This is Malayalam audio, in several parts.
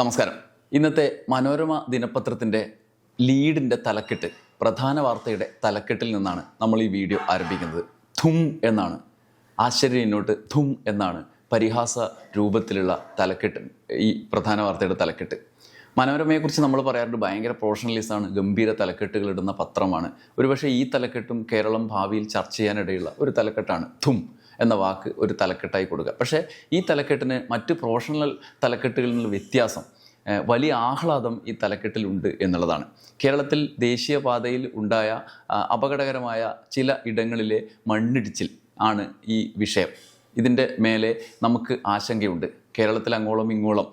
നമസ്കാരം. ഇന്നത്തെ മനോരമ ദിനപത്രത്തിന്റെ ലീഡിന്റെ തലക്കെട്ട് പ്രധാന വാർത്തയുടെ തലക്കെട്ടിൽ നിന്നാണ് നമ്മൾ ഈ വീഡിയോ ആരംഭിക്കുന്നത്. ധും എന്നാണ്. ആശ്ചര്യം ഇന്നോട്ട് ധും എന്നാണ് പരിഹാസ രൂപത്തിലുള്ള തലക്കെട്ട് ഈ പ്രധാന വാർത്തയുടെ തലക്കെട്ട്. മനോരമയെക്കുറിച്ച് നമ്മൾ പറയാറുണ്ട് ഭയങ്കര പ്രൊഫഷണലിസ്റ്റാണ് ഗംഭീര തലക്കെട്ടുകൾ ഇടുന്ന പത്രമാണ്. ഒരുപക്ഷെ ഈ തലക്കെട്ടും കേരളം ഭാവിയിൽ ചർച്ച ചെയ്യാനിടയുള്ള ഒരു തലക്കെട്ടാണ് ധും. എന്ന വാക്ക് ഒരു തലക്കെട്ടായി കൊടുക്കുക. പക്ഷേ ഈ തലക്കെട്ടിന് മറ്റ് പ്രൊഫഷണൽ തലക്കെട്ടുകളിൽ നിന്നുള്ള വ്യത്യാസം വലിയ ആഹ്ലാദം ഈ തലക്കെട്ടിലുണ്ട് എന്നുള്ളതാണ്. കേരളത്തിൽ ദേശീയപാതയിൽ ഉണ്ടായ അപകടകരമായ ചില ഇടങ്ങളിലെ മണ്ണിടിച്ചിൽ ആണ് ഈ വിഷയം. ഇതിന്റെ മേലെ നമുക്ക് ആശങ്കയുണ്ട്. കേരളത്തിൽ അങ്ങോളം ഇങ്ങോളം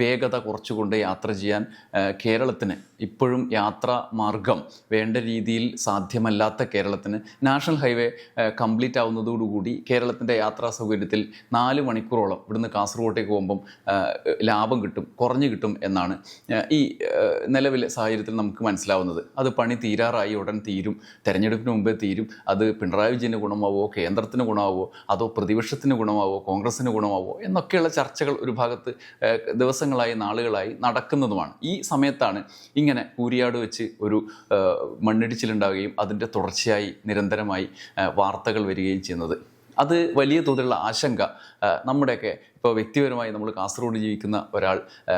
വേഗത കുറച്ചുകൊണ്ട് യാത്ര ചെയ്യാൻ കേരളത്തിന് ഇപ്പോഴും യാത്രാ മാർഗം വേണ്ട രീതിയിൽ സാധ്യമല്ലാത്ത കേരളത്തിന് നാഷണൽ ഹൈവേ കംപ്ലീറ്റ് ആവുന്നതോടുകൂടി കേരളത്തിന്റെ യാത്രാ സൗകര്യത്തിൽ നാല് മണിക്കൂറോളം ഇവിടുന്ന് കാസർഗോട്ടേക്ക് പോകുമ്പം ലാഭം കിട്ടും കുറഞ്ഞു കിട്ടും എന്നാണ് ഈ നിലവിലെ സാഹചര്യത്തിൽ നമുക്ക് മനസ്സിലാവുന്നത്. അത് പണി തീരാറായി ഉടൻ തീരും തെരഞ്ഞെടുപ്പിന് മുമ്പേ തീരും. അത് പിണറായി വിജയന് ഗുണമാവോ കേന്ദ്രത്തിന് ഗുണമാവോ അതോ പ്രതിപക്ഷത്തിന് ഗുണമാവോ കോൺഗ്രസിന് ഗുണമാവോ എന്നൊക്കെയുള്ള ചർച്ചകൾ ഒരു ഭാഗത്ത് ദിവസങ്ങളായി നാളുകളായി നടക്കുന്നതുമാണ്. ഈ സമയത്താണ് ഇങ്ങനെ കൂരിയാട് വെച്ച് ഒരു മണ്ണിടിച്ചിലുണ്ടാവുകയും അതിന്റെ തുടർച്ചയായി നിരന്തരമായി വാർത്തകൾ വരികയും ചെയ്യുന്നത്. അത് വലിയ തോതിലുള്ള ആശങ്ക നമ്മുടെയൊക്കെ ഇപ്പോൾ വ്യക്തിപരമായി നമ്മൾ കാസർഗോഡ് ജീവിക്കുന്ന ഒരാൾ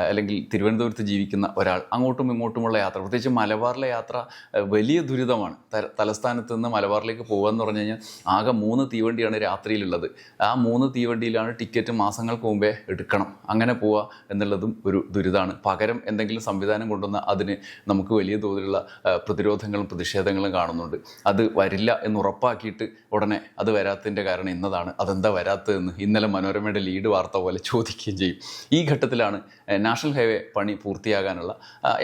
അല്ലെങ്കിൽ തിരുവനന്തപുരത്ത് ജീവിക്കുന്ന ഒരാൾ അങ്ങോട്ടും ഇങ്ങോട്ടുമുള്ള യാത്ര പ്രത്യേകിച്ച് മലബാറിലെ യാത്ര വലിയ ദുരിതമാണ്. തലസ്ഥാനത്ത് നിന്ന് മലബാറിലേക്ക് പോകുക എന്ന് പറഞ്ഞു കഴിഞ്ഞാൽ ആകെ മൂന്ന് തീവണ്ടിയാണ് രാത്രിയിലുള്ളത്. ആ മൂന്ന് തീവണ്ടിയിലാണ് ടിക്കറ്റ് മാസങ്ങൾക്ക് മുമ്പേ എടുക്കണം. അങ്ങനെ പോവുക എന്നുള്ളതും ഒരു ദുരിതമാണ് പകരം എന്തെങ്കിലും സംവിധാനം കൊണ്ടുവന്ന അതിന് നമുക്ക് വലിയ തോതിലുള്ള പ്രതിരോധങ്ങളും പ്രതിഷേധങ്ങളും കാണുന്നുണ്ട്. അത് വരില്ല എന്ന് ഉറപ്പാക്കിയിട്ട് ഉടനെ അത് വരാത്തതിന്റെ കാരണം ഇന്നതാണ്. അതെന്താ വരാത്തതെന്ന്? ഇന്നലെ മനോരമയുടെ ലീഡ് വാർത്ത പോലെ ചോദിക്കുകയും ചെയ്യും. ഈ ഘട്ടത്തിലാണ് നാഷണൽ ഹൈവേ പണി പൂർത്തിയാകാനുള്ള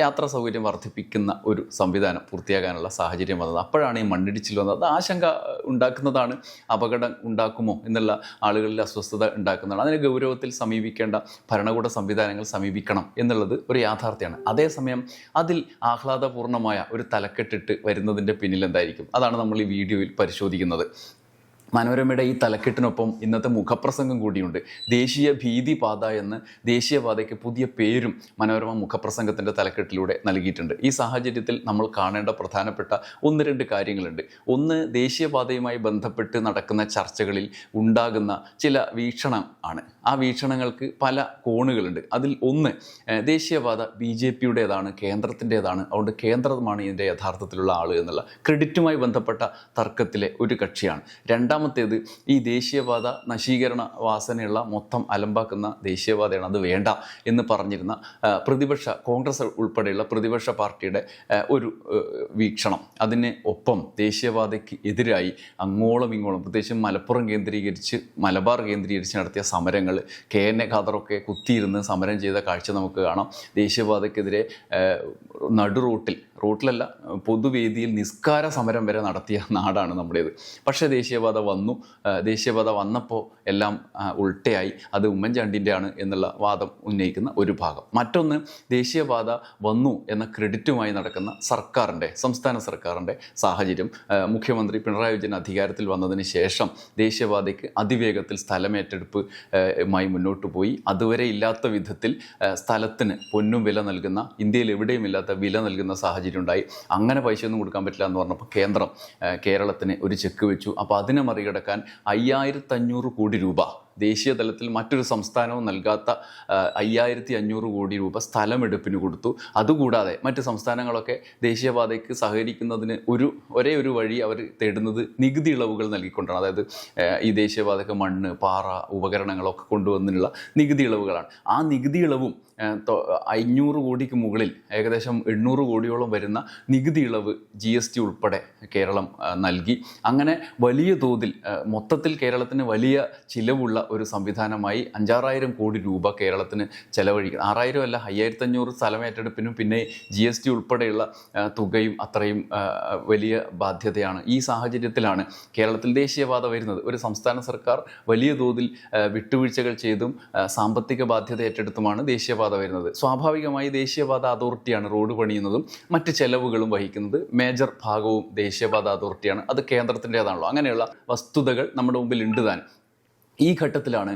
യാത്രാ സൗകര്യം വർദ്ധിപ്പിക്കുന്ന ഒരു സംവിധാനം പൂർത്തിയാകാനുള്ള സാഹചര്യം വന്നത്. അപ്പോഴാണ് ഈ മണ്ണിടിച്ചിൽ വന്നത്. അത് ആശങ്ക ഉണ്ടാക്കുന്നതാണ് അപകടം ഉണ്ടാക്കുമോ എന്നുള്ള ആളുകളിൽ അസ്വസ്ഥത ഉണ്ടാക്കുന്നതാണ്. അതിനെ ഗൗരവത്തിൽ സമീപിക്കേണ്ട ഭരണകൂട സംവിധാനങ്ങൾ സമീപിക്കണം എന്നുള്ളത് ഒരു യാഥാർത്ഥ്യമാണ്. അതേസമയം അതിൽ ആഹ്ലാദപൂർണമായ ഒരു തലക്കെട്ടിട്ട് വരുന്നതിന്റെ പിന്നിൽ എന്തായിരിക്കും? അതാണ് നമ്മൾ ഈ വീഡിയോയിൽ പരിശോധിക്കുന്നത്. മനോരമയുടെ ഈ തലക്കെട്ടിനൊപ്പം ഇന്നത്തെ മുഖപ്രസംഗം കൂടിയുണ്ട്. ദേശീയ ഭീതിപാത എന്ന് ദേശീയപാതയ്ക്ക് പുതിയ പേരും മനോരമ മുഖപ്രസംഗത്തിന്റെ തലക്കെട്ടിലൂടെ നൽകിയിട്ടുണ്ട്. ഈ സാഹചര്യത്തിൽ നമ്മൾ കാണേണ്ട പ്രധാനപ്പെട്ട ഒന്ന് രണ്ട് കാര്യങ്ങളുണ്ട്. ഒന്ന് ദേശീയപാതയുമായി ബന്ധപ്പെട്ട് നടക്കുന്ന ചർച്ചകളിൽ ഉണ്ടാകുന്ന ചില വീക്ഷണം ആണ്. ആ വീക്ഷണങ്ങൾക്ക് പല കോണുകളുണ്ട്. അതിൽ ഒന്ന് ദേശീയപാത ബി ജെ പിയുടേതാണ് കേന്ദ്രത്തിന്റെതാണ്. അതുകൊണ്ട് കേന്ദ്രമാണ് ഇതിന്റെ യഥാർത്ഥത്തിലുള്ള ആൾ എന്നുള്ള ക്രെഡിറ്റുമായി ബന്ധപ്പെട്ട തർക്കത്തിലെ ഒരു കക്ഷിയാണ്. രണ്ടാമത്തേത് ഈ ദേശീയപാത നശീകരണ വാസനയുള്ള മൊത്തം അലമ്പാക്കുന്ന ദേശീയപാതയാണ്. അത് വേണ്ട എന്ന് പറഞ്ഞിരുന്ന പ്രതിപക്ഷ കോൺഗ്രസ് ഉൾപ്പെടെയുള്ള പ്രതിപക്ഷ പാർട്ടിയുടെ ഒരു വീക്ഷണം. അതിന് ഒപ്പം ദേശീയപാതയ്ക്ക് എതിരായി അങ്ങോളം ഇങ്ങോളം പ്രത്യേകിച്ചും മലപ്പുറം കേന്ദ്രീകരിച്ച് മലബാർ കേന്ദ്രീകരിച്ച് നടത്തിയ സമരങ്ങൾ കെ എൻ എ ഖാദറൊക്കെ കുത്തിയിരുന്ന് സമരം ചെയ്ത കാഴ്ച നമുക്ക് കാണാം. ദേശീയപാതയ്ക്കെതിരെ ആ, നടു റൂട്ടിൽ റൂട്ടിലല്ല പൊതുവേദിയിൽ നിസ്കാര സമരം വരെ നടത്തിയ നാടാണ് നമ്മുടേത്. പക്ഷേ ദേശീയപാത വന്നു. ദേശീയപാത വന്നപ്പോൾ എല്ലാം ഉൾട്ടയായി. അത് ഉമ്മൻചാണ്ടിന്റെ ആണ് എന്നുള്ള വാദം ഉന്നയിക്കുന്ന ഒരു ഭാഗം. മറ്റൊന്ന് ദേശീയപാത വന്നു എന്ന ക്രെഡിറ്റുമായി നടക്കുന്ന സർക്കാരിന്റെ സംസ്ഥാന സർക്കാരിന്റെ സാഹചര്യം. മുഖ്യമന്ത്രി പിണറായി വിജയൻ അധികാരത്തിൽ വന്നതിന് ശേഷം ദേശീയപാതയ്ക്ക് അതിവേഗത്തിൽ സ്ഥലമേറ്റെടുപ്പ് മായി മുന്നോട്ട് പോയി. അതുവരെ ഇല്ലാത്ത വിധത്തിൽ സ്ഥലത്തിന് പൊന്നും വില നൽകുന്ന ഇന്ത്യയിൽ എവിടെയും ഇല്ലാത്ത വില നൽകുന്ന സാഹചര്യം ഉണ്ടായി അങ്ങനെ പൈസ ഒന്നും കൊടുക്കാൻ പറ്റില്ല എന്ന് പറഞ്ഞപ്പോൾ കേന്ദ്രം കേരളത്തിന് ഒരു ചെക്ക് വെച്ചു. അപ്പോൾ അതിനെ മറികടക്കാൻ അയ്യായിരത്തഞ്ഞൂറ് കോടി രൂപ ദേശീയ തലത്തിൽ മറ്റൊരു സംസ്ഥാനവും നൽകാത്ത അയ്യായിരത്തി അഞ്ഞൂറ് കോടി രൂപ സ്ഥലമെടുപ്പിന് കൊടുത്തു. അതുകൂടാതെ മറ്റ് സംസ്ഥാനങ്ങളൊക്കെ ദേശീയപാതയ്ക്ക് സഹകരിക്കുന്നതിന് ഒരു ഒരേ ഒരു വഴി അവർ തേടുന്നത് നികുതി ഇളവുകൾ നൽകിക്കൊണ്ടാണ്. അതായത് ഈ ദേശീയപാതയ്ക്ക് മണ്ണ് പാറ ഉപകരണങ്ങളൊക്കെ കൊണ്ടുവന്നിട്ടുള്ള നികുതി ഇളവുകളാണ്. ആ നികുതി ഇളവും അഞ്ഞൂറ് കോടിക്ക് മുകളിൽ ഏകദേശം എണ്ണൂറ് കോടിയോളം വരുന്ന നികുതി ഇളവ് ജി എസ് ടി ഉൾപ്പെടെ കേരളം നൽകി. അങ്ങനെ വലിയ തോതിൽ മൊത്തത്തിൽ കേരളത്തിന് വലിയ ചിലവുള്ള ഒരു സംവിധാനമായി അഞ്ചാറായിരം കോടി രൂപ കേരളത്തിന് ചെലവഴിക്കണം ആറായിരം അല്ല അയ്യായിരത്തഞ്ഞൂറ് സ്ഥലമേറ്റെടുപ്പിനും പിന്നെ ജി എസ് ടി ഉൾപ്പെടെയുള്ള തുകയും അത്രയും വലിയ ബാധ്യതയാണ്. ഈ സാഹചര്യത്തിലാണ് കേരളത്തിൽ ദേശീയപാത വരുന്നത്. ഒരു സംസ്ഥാന സർക്കാർ വലിയ തോതിൽ വിട്ടുവീഴ്ചകൾ ചെയ്തും സാമ്പത്തിക ബാധ്യത ഏറ്റെടുത്തുമാണ് ദേശീയപാത വരുന്നത്. സ്വാഭാവികമായി ദേശീയപാത അതോറിറ്റിയാണ് റോഡ് പണിയുന്നതും മറ്റ് ചെലവുകളും വഹിക്കുന്നത്. മേജർ ഭാഗവും ദേശീയപാത അതോറിറ്റിയാണ്. അത് കേന്ദ്രത്തിന്റെതാണല്ലോ. അങ്ങനെയുള്ള വസ്തുതകൾ നമ്മുടെ മുമ്പിൽ ഉണ്ട് താനും ഈ ഘട്ടത്തിലാണ്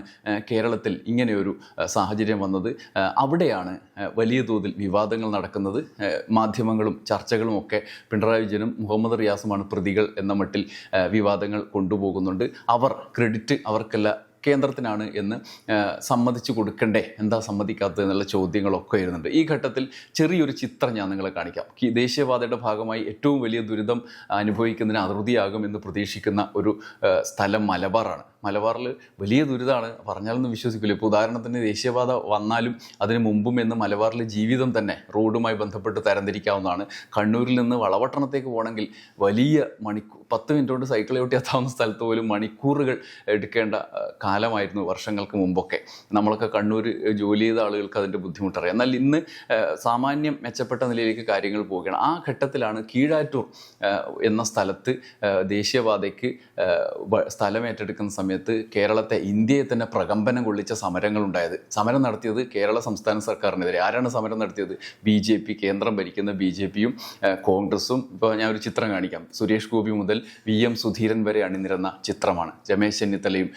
കേരളത്തിൽ ഇങ്ങനെയൊരു സാഹചര്യം വന്നത്. അവിടെയാണ് വലിയ തോതിൽ വിവാദങ്ങൾ നടക്കുന്നത്. മാധ്യമങ്ങളും ചർച്ചകളും ഒക്കെ പിണറായി വിജയനും മുഹമ്മദ് റിയാസുമാണ് പ്രതികൾ എന്ന മട്ടിൽ വിവാദങ്ങൾ കൊണ്ടുപോകുന്നുണ്ട്. അവർ ക്രെഡിറ്റ് അവർക്കല്ല കേന്ദ്രത്തിനാണ് എന്ന് സമ്മതിച്ചു കൊടുക്കണ്ടേ? എന്താ സമ്മതിക്കാത്തത് എന്നുള്ള ചോദ്യങ്ങളൊക്കെ വരുന്നുണ്ട്. ഈ ഘട്ടത്തിൽ ചെറിയൊരു ചിത്രം ഞാൻ നിങ്ങളെ കാണിക്കാം. ദേശീയപാതയുടെ ഭാഗമായി ഏറ്റവും വലിയ ദുരിതം അനുഭവിക്കുന്നതിന് അറുതിയാകും എന്ന് പ്രതീക്ഷിക്കുന്ന ഒരു സ്ഥലം മലബാറാണ്. മലബാറിൽ വലിയ ദുരിതമാണ് പറഞ്ഞാലൊന്നും വിശ്വസിക്കില്ല ഇപ്പോൾ ഉദാഹരണത്തിന് ദേശീയപാത വന്നാലും അതിന് മുമ്പും എന്ന് മലബാറിലെ ജീവിതം തന്നെ റോഡുമായി ബന്ധപ്പെട്ട് തരംതിരിക്കാവുന്നതാണ്. കണ്ണൂരിൽ നിന്ന് വളവട്ടണത്തേക്ക് പോകണമെങ്കിൽ വലിയ മണിക്കൂർ പത്ത് മിനിറ്റ് കൊണ്ട് സൈക്കിൾ ചവിട്ടി എത്താവുന്ന സ്ഥലത്ത് പോലും മണിക്കൂറുകൾ എടുക്കേണ്ട കാലമായിരുന്നു വർഷങ്ങൾക്ക് മുമ്പൊക്കെ. നമ്മളൊക്കെ കണ്ണൂർ ജോലി ചെയ്ത ആളുകൾക്ക് അതിന്റെ ബുദ്ധിമുട്ടറിയാം. എന്നാൽ ഇന്ന് സാമാന്യം മെച്ചപ്പെട്ട നിലയിലേക്ക് കാര്യങ്ങൾ പോവുകയാണ്. ആ ഘട്ടത്തിലാണ് കീഴാറ്റൂർ എന്ന സ്ഥലത്ത് ദേശീയപാതയ്ക്ക് സ്ഥലമേറ്റെടുക്കുന്ന സമയത്ത് സമയത്ത് കേരളത്തെ ഇന്ത്യയെ തന്നെ പ്രകമ്പനം കൊള്ളിച്ച സമരങ്ങൾ ഉണ്ടായത് സമരം നടത്തിയത് കേരള സംസ്ഥാന സർക്കാരിനെതിരെ. ആരാണ് സമരം നടത്തിയത്? ബി ജെ പി കേന്ദ്രം ഭരിക്കുന്ന ബി ജെ പിയും കോൺഗ്രസും. ഇപ്പോൾ ഞാൻ ഒരു ചിത്രം കാണിക്കാം. സുരേഷ് ഗോപി മുതൽ വി എം സുധീരൻ വരെ അണിനിരന്ന ചിത്രമാണ്. രമേശ് ചെന്നിത്തലയും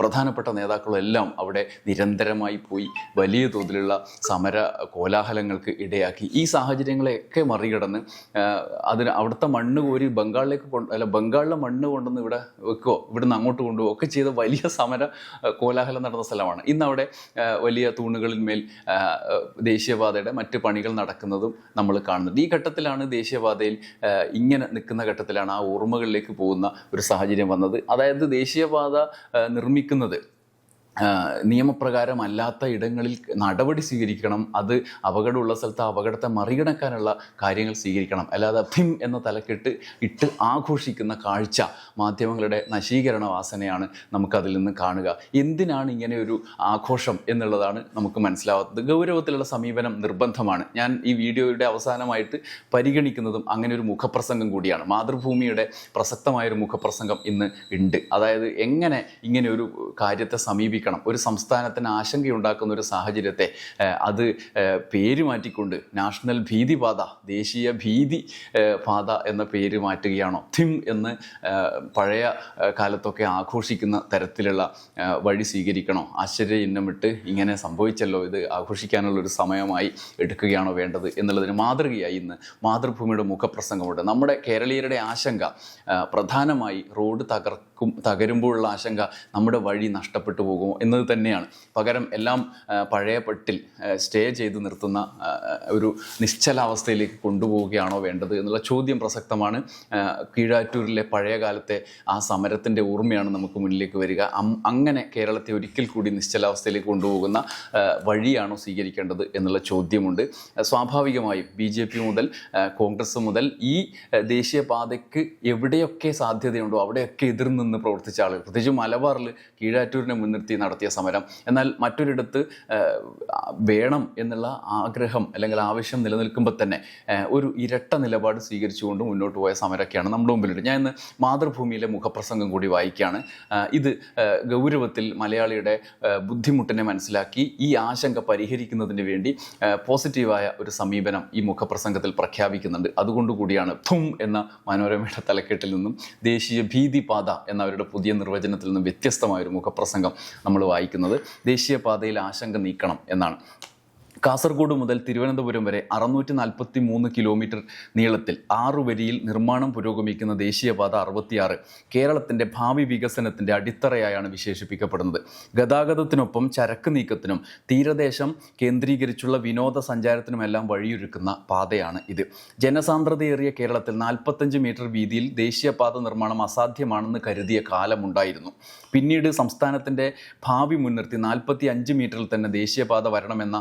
പ്രധാനപ്പെട്ട നേതാക്കളും എല്ലാം അവിടെ നിരന്തരമായി പോയി വലിയ തോതിലുള്ള സമര കോലാഹലങ്ങൾക്ക് ഇടയാക്കി. ഈ സാഹചര്യങ്ങളെയൊക്കെ മറികടന്ന് അതിന് അവിടുത്തെ മണ്ണ് കോരി ബംഗാളിലേക്ക് കൊണ്ട് അല്ല ബംഗാളിലെ മണ്ണ് കൊണ്ടുവന്ന് ഇവിടെ വെക്കോ ഇവിടുന്ന് അങ്ങോട്ട് കൊണ്ടുപോകുമോ ഒക്കെ ചെയ്ത വലിയ സമര കോലാഹലം നടന്ന സ്ഥലമാണ്. ഇന്ന് അവിടെ വലിയ തൂണുകളിന്മേൽ ദേശീയപാതയുടെ മറ്റ് പണികൾ നടക്കുന്നതും നമ്മൾ കാണുന്നുണ്ട്. ഈ ഘട്ടത്തിലാണ് ദേശീയപാതയിൽ ഇങ്ങനെ നിൽക്കുന്ന ഘട്ടത്തിലാണ് ആ ഓർമ്മകളിലേക്ക് പോകുന്ന ഒരു സാഹചര്യം വന്നത്. അതായത് ദേശീയപാത നിർമ്മിക്കുന്നത് നിയമപ്രകാരമല്ലാത്ത ഇടങ്ങളിൽ നടപടി സ്വീകരിക്കണം. അത് അപകടമുള്ള സ്ഥലത്ത് അപകടത്തെ മറികടക്കാനുള്ള കാര്യങ്ങൾ സ്വീകരിക്കണം. അല്ലാതെ ഭിം എന്ന തലക്കെട്ട് ഇട്ട് ആഘോഷിക്കുന്ന കാഴ്ച മാധ്യമങ്ങളുടെ നശീകരണ വാസനയാണ് നമുക്കതിൽ നിന്ന് കാണുക. എന്തിനാണ് ഇങ്ങനെ ഒരു ആഘോഷം എന്നുള്ളതാണ് നമുക്ക് മനസ്സിലാവാത്തത്. ഗൗരവത്തിലുള്ള സമീപനം നിർബന്ധമാണ്. ഞാൻ ഈ വീഡിയോയുടെ അവസാനമായിട്ട് പരിഗണിക്കുന്നതും അങ്ങനെ ഒരു മുഖപ്രസംഗം കൂടിയാണ്. മാതൃഭൂമിയുടെ പ്രസക്തമായൊരു മുഖപ്രസംഗം ഇന്ന് ഉണ്ട്. അതായത് എങ്ങനെ ഇങ്ങനെ ഒരു കാര്യത്തെ സമീപിക്കണം ഒരു സംസ്ഥാനത്തിന് ആശങ്കയുണ്ടാക്കുന്ന ഒരു സാഹചര്യത്തെ അത് പേര് മാറ്റിക്കൊണ്ട് നാഷണൽ ഭീതി പാത ദേശീയ ഭീതി പാത എന്ന പേര് മാറ്റുകയാണോ? തിം എന്ന് പഴയ കാലത്തൊക്കെ ആഘോഷിക്കുന്ന തരത്തിലുള്ള വഴി സ്വീകരിക്കണോ? ആശ്ചര്യ ഇന്നമിട്ട് ഇങ്ങനെ സംഭവിച്ചല്ലോ ഇത് ആഘോഷിക്കാനുള്ള ഒരു സമയമായി എടുക്കുകയാണോ വേണ്ടത് എന്നുള്ളതിന് മാതൃകയായി ഇന്ന് മാതൃഭൂമിയുടെ മുഖപ്രസംഗമുണ്ട്. നമ്മുടെ കേരളീയരുടെ ആശങ്ക പ്രധാനമായി റോഡ് തകർക്കും തകരുമ്പോഴുള്ള ആശങ്ക നമ്മുടെ വഴി നഷ്ടപ്പെട്ടു പോകുമോ എന്നത് തന്നെയാണ്. പകരം എല്ലാം പഴയ പട്ടിൽ സ്റ്റേ ചെയ്ത് നിർത്തുന്ന ഒരു നിശ്ചലാവസ്ഥയിലേക്ക് കൊണ്ടുപോവുകയാണോ വേണ്ടത് എന്നുള്ള ചോദ്യം പ്രസക്തമാണ്. കീഴാറ്റൂരിലെ പഴയ കാലത്തെ ആ സമരത്തിന്റെ ഓർമ്മയാണ് നമുക്ക് മുന്നിലേക്ക് വരിക. അങ്ങനെ കേരളത്തെ ഒരിക്കൽ കൂടി നിശ്ചലാവസ്ഥയിലേക്ക് കൊണ്ടുപോകുന്ന വഴിയാണോ സ്വീകരിക്കേണ്ടത് എന്നുള്ള ചോദ്യമുണ്ട്. സ്വാഭാവികമായും ബി ജെ പി മുതൽ കോൺഗ്രസ് മുതൽ ഈ ദേശീയപാതയ്ക്ക് എവിടെയൊക്കെ സാധ്യതയുണ്ടോ അവിടെയൊക്കെ എതിർ നിന്ന് പ്രവർത്തിച്ച ആളുകൾ. പ്രത്യേകിച്ച് മലബാറിൽ കീഴാറ്റൂരിനെ മുൻനിർത്തി നടത്തിയ സമരം. എന്നാൽ മറ്റൊരിടത്ത് വേണം എന്നുള്ള ആഗ്രഹം അല്ലെങ്കിൽ ആവശ്യം നിലനിൽക്കുമ്പോൾ തന്നെ ഒരു ഇരട്ട നിലപാട് സ്വീകരിച്ചുകൊണ്ട് മുന്നോട്ട് പോയ സമരമൊക്കെയാണ് നമ്മുടെ മുമ്പിലുണ്ട് ഞാൻ ഇന്ന് മാതൃഭൂമിയിലെ മുഖപ്രസംഗം കൂടി വായിക്കുകയാണ്. ഇത് ഗൗരവത്തിൽ മലയാളിയുടെ ബുദ്ധിമുട്ടിനെ മനസ്സിലാക്കി ഈ ആശങ്ക പരിഹരിക്കുന്നതിന് വേണ്ടി പോസിറ്റീവായ ഒരു സമീപനം ഈ മുഖപ്രസംഗത്തിൽ പ്രഖ്യാപിക്കുന്നുണ്ട്. അതുകൊണ്ടുകൂടിയാണ് ഥും എന്ന മനോരമയുടെ തലക്കെട്ടിൽ നിന്നും ദേശീയ ഭീതിപാത എന്ന അവരുടെ പുതിയ നിർവചനത്തിൽ നിന്നും വ്യത്യസ്തമായ ഒരു മുഖപ്രസംഗം നമ്മൾ വായിക്കുന്നത്. ദേശീയപാതയിൽ ആശങ്ക നീക്കണം എന്നാണ്. കാസർഗോഡ് മുതൽ തിരുവനന്തപുരം വരെ അറുന്നൂറ്റി നാൽപ്പത്തി മൂന്ന് കിലോമീറ്റർ നീളത്തിൽ ആറു വരിയിൽ നിർമ്മാണം പുരോഗമിക്കുന്ന ദേശീയപാത അറുപത്തിയാറ് കേരളത്തിന്റെ ഭാവി വികസനത്തിന്റെ അടിത്തറയായാണ് വിശേഷിപ്പിക്കപ്പെടുന്നത്. ഗതാഗതത്തിനൊപ്പം ചരക്ക് നീക്കത്തിനും തീരദേശം കേന്ദ്രീകരിച്ചുള്ള വിനോദസഞ്ചാരത്തിനുമെല്ലാം വഴിയൊരുക്കുന്ന പാതയാണ് ഇത്. ജനസാന്ദ്രതയേറിയ കേരളത്തിൽ നാൽപ്പത്തഞ്ച് മീറ്റർ വീതിയിൽ ദേശീയപാത നിർമ്മാണം അസാധ്യമാണെന്ന് കരുതിയ കാലമുണ്ടായിരുന്നു. പിന്നീട് സംസ്ഥാനത്തിന്റെ ഭാവി മുൻനിർത്തി നാൽപ്പത്തി അഞ്ച് മീറ്ററിൽ തന്നെ ദേശീയപാത വരണമെന്ന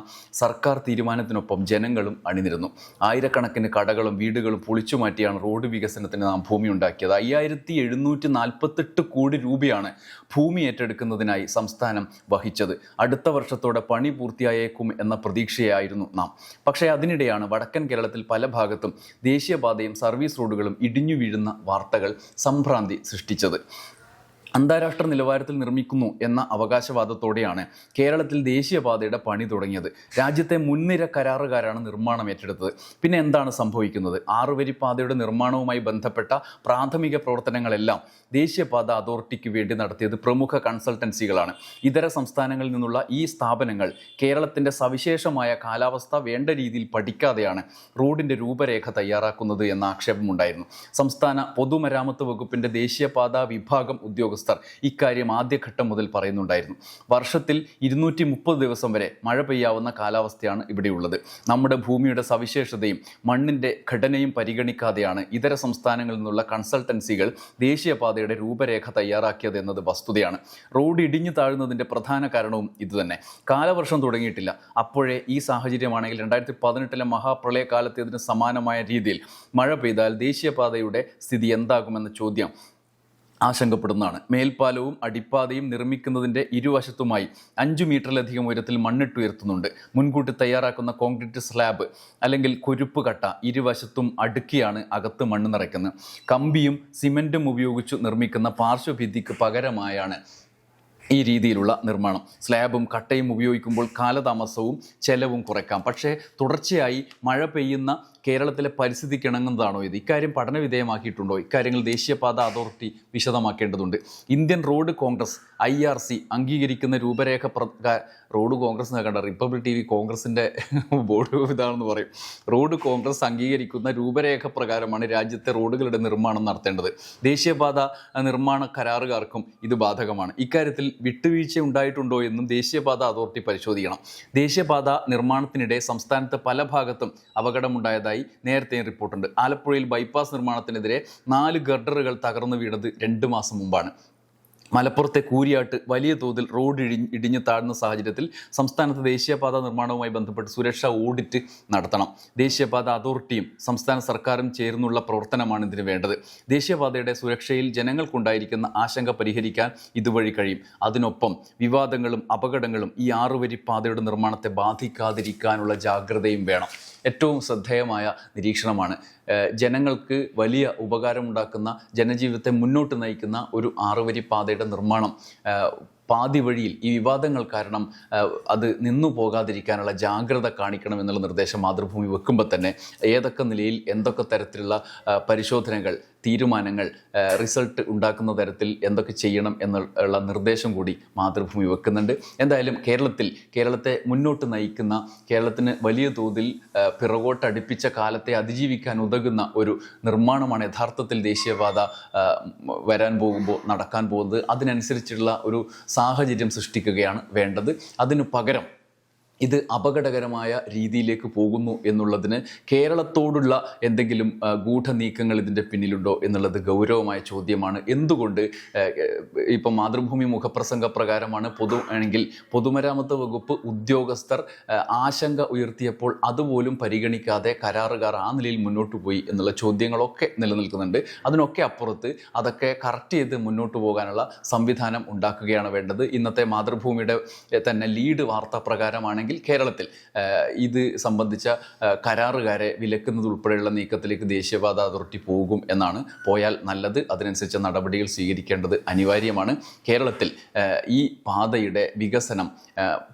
സർക്കാർ തീരുമാനത്തിനൊപ്പം ജനങ്ങളും അണിനിരുന്നു. ആയിരക്കണക്കിന് കടകളും വീടുകളും പൊളിച്ചു മാറ്റിയാണ് റോഡ് വികസനത്തിന് നാം ഭൂമി ഉണ്ടാക്കിയത്. അയ്യായിരത്തി എഴുന്നൂറ്റി നാൽപ്പത്തെട്ട് കോടി രൂപയാണ് ഭൂമി ഏറ്റെടുക്കുന്നതിനായി സംസ്ഥാനം വഹിച്ചത്. അടുത്ത വർഷത്തോടെ പണി പൂർത്തിയായേക്കും എന്ന പ്രതീക്ഷയായിരുന്നു നാം. പക്ഷേ അതിനിടെയാണ് വടക്കൻ കേരളത്തിൽ പല ഭാഗത്തും ദേശീയപാതയും സർവീസ് റോഡുകളും ഇടിഞ്ഞു വീഴുന്ന വാർത്തകൾ സംഭ്രാന്തി സൃഷ്ടിച്ചത്. അന്താരാഷ്ട്ര നിലവാരത്തിൽ നിർമ്മിക്കുന്നു എന്ന അവകാശവാദത്തോടെയാണ് കേരളത്തിൽ ദേശീയപാതയുടെ പണി തുടങ്ങിയത്. രാജ്യത്തെ മുൻനിര കരാറുകാരാണ് നിർമ്മാണം ഏറ്റെടുത്തത്. പിന്നെ എന്താണ് സംഭവിക്കുന്നത്? ആറുവരി പാതയുടെ നിർമ്മാണവുമായി ബന്ധപ്പെട്ട പ്രാഥമിക പ്രവർത്തനങ്ങളെല്ലാം ദേശീയപാത അതോറിറ്റിക്ക് വേണ്ടി നടത്തിയത് പ്രമുഖ കൺസൾട്ടൻസികളാണ്. ഇതര സംസ്ഥാനങ്ങളിൽ നിന്നുള്ള ഈ സ്ഥാപനങ്ങൾ കേരളത്തിന്റെ സവിശേഷമായ കാലാവസ്ഥ വേണ്ട രീതിയിൽ പഠിക്കാതെയാണ് റോഡിന്റെ രൂപരേഖ തയ്യാറാക്കുന്നത് എന്ന ആക്ഷേപമുണ്ടായിരുന്നു. സംസ്ഥാന പൊതുമരാമത്ത് വകുപ്പിന്റെ ദേശീയപാത വിഭാഗം ഉദ്യോഗസ്ഥർ ഇക്കാര്യം ആദ്യഘട്ടം മുതൽ പറയുന്നുണ്ടായിരുന്നു. വർഷത്തിൽ ഇരുന്നൂറ്റി മുപ്പത് ദിവസം വരെ മഴ പെയ്യാവുന്ന കാലാവസ്ഥയാണ് ഇവിടെയുള്ളത്. നമ്മുടെ ഭൂമിയുടെ സവിശേഷതയും മണ്ണിന്റെ ഘടനയും പരിഗണിക്കാതെയാണ് ഇതര സംസ്ഥാനങ്ങളിൽ നിന്നുള്ള കൺസൾട്ടൻസികൾ ദേശീയപാതയുടെ രൂപരേഖ തയ്യാറാക്കിയത് എന്നത് വസ്തുതയാണ്. റോഡ് ഇടിഞ്ഞു താഴുന്നതിന്റെ പ്രധാന കാരണവും ഇതുതന്നെ. കാലവർഷം തുടങ്ങിയിട്ടില്ല. അപ്പോഴേ ഈ സാഹചര്യമാണെങ്കിൽ രണ്ടായിരത്തി പതിനെട്ടിലെ മഹാപ്രളയകാലത്തേതിന് സമാനമായ രീതിയിൽ മഴ പെയ്താൽ ദേശീയപാതയുടെ സ്ഥിതി എന്താകുമെന്ന ചോദ്യം ആശങ്കപ്പെടുന്നതാണ്. മേൽപ്പാലവും അടിപ്പാതയും നിർമ്മിക്കുന്നതിന്റെ ഇരുവശത്തുമായി അഞ്ചു മീറ്ററിലധികം ഉയരത്തിൽ മണ്ണിട്ടുയർത്തുന്നുണ്ട്. മുൻകൂട്ടി തയ്യാറാക്കുന്ന കോൺക്രീറ്റ് സ്ലാബ് അല്ലെങ്കിൽ കുരുപ്പ് കട്ട ഇരുവശത്തും അടുക്കിയാണ് അകത്ത് മണ്ണ് നിറയ്ക്കുന്നത്. കമ്പിയും സിമന്റും ഉപയോഗിച്ച് നിർമ്മിക്കുന്ന പാർശ്വഭിത്തിക്ക് പകരമായാണ് ഈ രീതിയിലുള്ള നിർമ്മാണം. സ്ലാബും കട്ടയും ഉപയോഗിക്കുമ്പോൾ കാലതാമസവും ചെലവും കുറയ്ക്കാം. പക്ഷേ തുടർച്ചയായി മഴ പെയ്യുന്ന കേരളത്തിലെ പരിസ്ഥിതിക്ക് ഇണങ്ങുന്നതാണോ ഇത്? ഇക്കാര്യം പഠന വിധേയമാക്കിയിട്ടുണ്ടോ? ഇക്കാര്യങ്ങൾ ദേശീയപാത authority വിശദമാക്കേണ്ടതുണ്ട്. Indian road Congress I R C അംഗീകരിക്കുന്ന രൂപരേഖ റോഡ് കോൺഗ്രസ് കണ്ട റിപ്പബ്ലിക് ടി വി കോൺഗ്രസിന്റെ ബോർഡ് ഇതാണെന്ന് പറയും. റോഡ് കോൺഗ്രസ് അംഗീകരിക്കുന്ന രൂപരേഖ പ്രകാരമാണ് രാജ്യത്തെ റോഡുകളുടെ നിർമ്മാണം നടത്തേണ്ടത്. ദേശീയപാത നിർമ്മാണ കരാറുകാർക്കും ഇത് ബാധകമാണ്. ഇക്കാര്യത്തിൽ വിട്ടുവീഴ്ച ഉണ്ടായിട്ടുണ്ടോ എന്നും ദേശീയപാത അതോറിറ്റി പരിശോധിക്കണം. ദേശീയപാത നിർമ്മാണത്തിനിടെ സംസ്ഥാനത്ത് പല ഭാഗത്തും അപകടമുണ്ടായതായി നേരത്തെയും റിപ്പോർട്ടുണ്ട്. ആലപ്പുഴയിൽ ബൈപ്പാസ് നിർമ്മാണത്തിനെതിരെ നാല് ഗർഡറുകൾ തകർന്നു വീണത് രണ്ട് മാസം മുമ്പാണ്. മലപ്പുറത്തെ കൂരിയാട്ട് വലിയ തോതിൽ റോഡ് ഇടി ഇടിഞ്ഞു താഴ്ന്ന സാഹചര്യത്തിൽ സംസ്ഥാനത്ത് ദേശീയപാത നിർമ്മാണവുമായി ബന്ധപ്പെട്ട് സുരക്ഷാ ഓഡിറ്റ് നടത്തണം. ദേശീയപാത അതോറിറ്റിയും സംസ്ഥാന സർക്കാരും ചേർന്നുള്ള പ്രവർത്തനമാണ് ഇതിന് വേണ്ടത്. ദേശീയപാതയുടെ സുരക്ഷയിൽ ജനങ്ങൾക്കുണ്ടായിരിക്കുന്ന ആശങ്ക പരിഹരിക്കാൻ ഇതുവഴി കഴിയും. അതിനൊപ്പം വിവാദങ്ങളും അപകടങ്ങളും ഈ ആറുവരി പാതയുടെ നിർമ്മാണത്തെ ബാധിക്കാതിരിക്കാനുള്ള ജാഗ്രതയും വേണം. ഏറ്റവും ശ്രദ്ധേയമായ നിരീക്ഷണമാണ് ജനങ്ങൾക്ക് വലിയ ഉപകാരമുണ്ടാക്കുന്ന ജനജീവിതത്തെ മുന്നോട്ട് നയിക്കുന്ന ഒരു ആറുവരി പാതയുടെ നിർമ്മാണം പാതി വഴിയിൽ ഈ വിവാദങ്ങൾ കാരണം അത് നിന്നു പോകാതിരിക്കാനുള്ള ജാഗ്രത കാണിക്കണം എന്നുള്ള നിർദ്ദേശം മാതൃഭൂമി വെക്കുമ്പോൾ തന്നെ ഏതൊക്കെ നിലയിൽ എന്തൊക്കെ തരത്തിലുള്ള പരിശോധനകൾ തീരുമാനങ്ങൾ റിസൾട്ട് ഉണ്ടാക്കുന്ന തരത്തിൽ എന്തൊക്കെ ചെയ്യണം എന്നുള്ള നിർദ്ദേശം കൂടി മാതൃഭൂമി വെക്കുന്നുണ്ട്. എന്തായാലും കേരളത്തിൽ കേരളത്തെ മുന്നോട്ട് നയിക്കുന്ന കേരളത്തിന് വലിയ തോതിൽ പിറകോട്ടടുപ്പിച്ച കാലത്തെ അതിജീവിക്കാൻ ഉതകുന്ന ഒരു നിർമ്മാണമാണ് യഥാർത്ഥത്തിൽ ദേശീയപാത വരാൻ പോകുമ്പോൾ നടക്കാൻ പോകുന്നത്. അതിനനുസരിച്ചുള്ള ഒരു സാഹചര്യം സൃഷ്ടിക്കുകയാണ് വേണ്ടത്. അതിനു പകരം ഇത് അപകടകരമായ രീതിയിലേക്ക് പോകുന്നു എന്നുള്ളതിന് കേരളത്തോടുള്ള എന്തെങ്കിലും ഗൂഢനീക്കങ്ങൾ ഇതിന്റെ പിന്നിലുണ്ടോ എന്നുള്ളത് ഗൗരവമായ ചോദ്യമാണ്. എന്തുകൊണ്ട് ഇപ്പം മാതൃഭൂമി മുഖപ്രസംഗ പ്രകാരമാണ് പൊതു ആണെങ്കിൽ പൊതുമരാമത്ത് വകുപ്പ് ഉദ്യോഗസ്ഥർ ആശങ്ക ഉയർത്തിയപ്പോൾ അതുപോലും പരിഗണിക്കാതെ കരാറുകാർ ആ നിലയിൽ മുന്നോട്ട് പോയി എന്നുള്ള ചോദ്യങ്ങളൊക്കെ നിലനിൽക്കുന്നുണ്ട്. അതിനൊക്കെ അപ്പുറത്ത് അതൊക്കെ കറക്റ്റ് ചെയ്ത് മുന്നോട്ട് പോകാനുള്ള സംവിധാനം ഉണ്ടാക്കുകയാണ് വേണ്ടത്. ഇന്നത്തെ മാതൃഭൂമിയുടെ തന്നെ ലീഡ് വാർത്ത കേരളത്തിൽ ഇത് സംബന്ധിച്ച കരാറുകാരെ വിലക്കുന്നത് ഉൾപ്പെടെയുള്ള നീക്കത്തിലേക്ക് ദേശീയപാത അതോറിറ്റി പോകും എന്നാണ്. പോയാൽ നല്ലത്. അതിനനുസരിച്ച നടപടികൾ സ്വീകരിക്കേണ്ടത് അനിവാര്യമാണ്. കേരളത്തിൽ ഈ പാതയുടെ വികസനം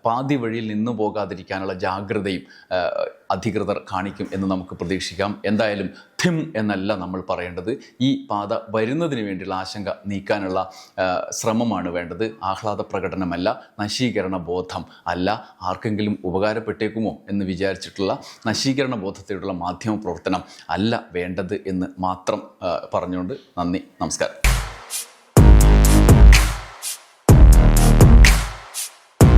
പാതി വഴിയിൽ നിന്നു പോകാതിരിക്കാനുള്ള ജാഗ്രതയും അധികൃതർ കാണിക്കും എന്ന് നമുക്ക് പ്രതീക്ഷിക്കാം. എന്തായാലും ഥിം എന്നല്ല നമ്മൾ പറയേണ്ടത്. ഈ പാത വരുന്നതിന് വേണ്ടിയുള്ള ആശങ്ക നീക്കാനുള്ള ശ്രമമാണ് വേണ്ടത്. ആഹ്ലാദ പ്രകടനമല്ല നശീകരണ ബോധം അല്ല. ആർക്കെങ്കിലും ഉപകാരപ്പെട്ടേക്കുമോ എന്ന് വിചാരിച്ചിട്ടുള്ള നശീകരണ ബോധത്തോടുള്ള മാധ്യമ പ്രവർത്തനം അല്ല വേണ്ടത് എന്ന് മാത്രം പറഞ്ഞുകൊണ്ട് നന്ദി നമസ്കാരം.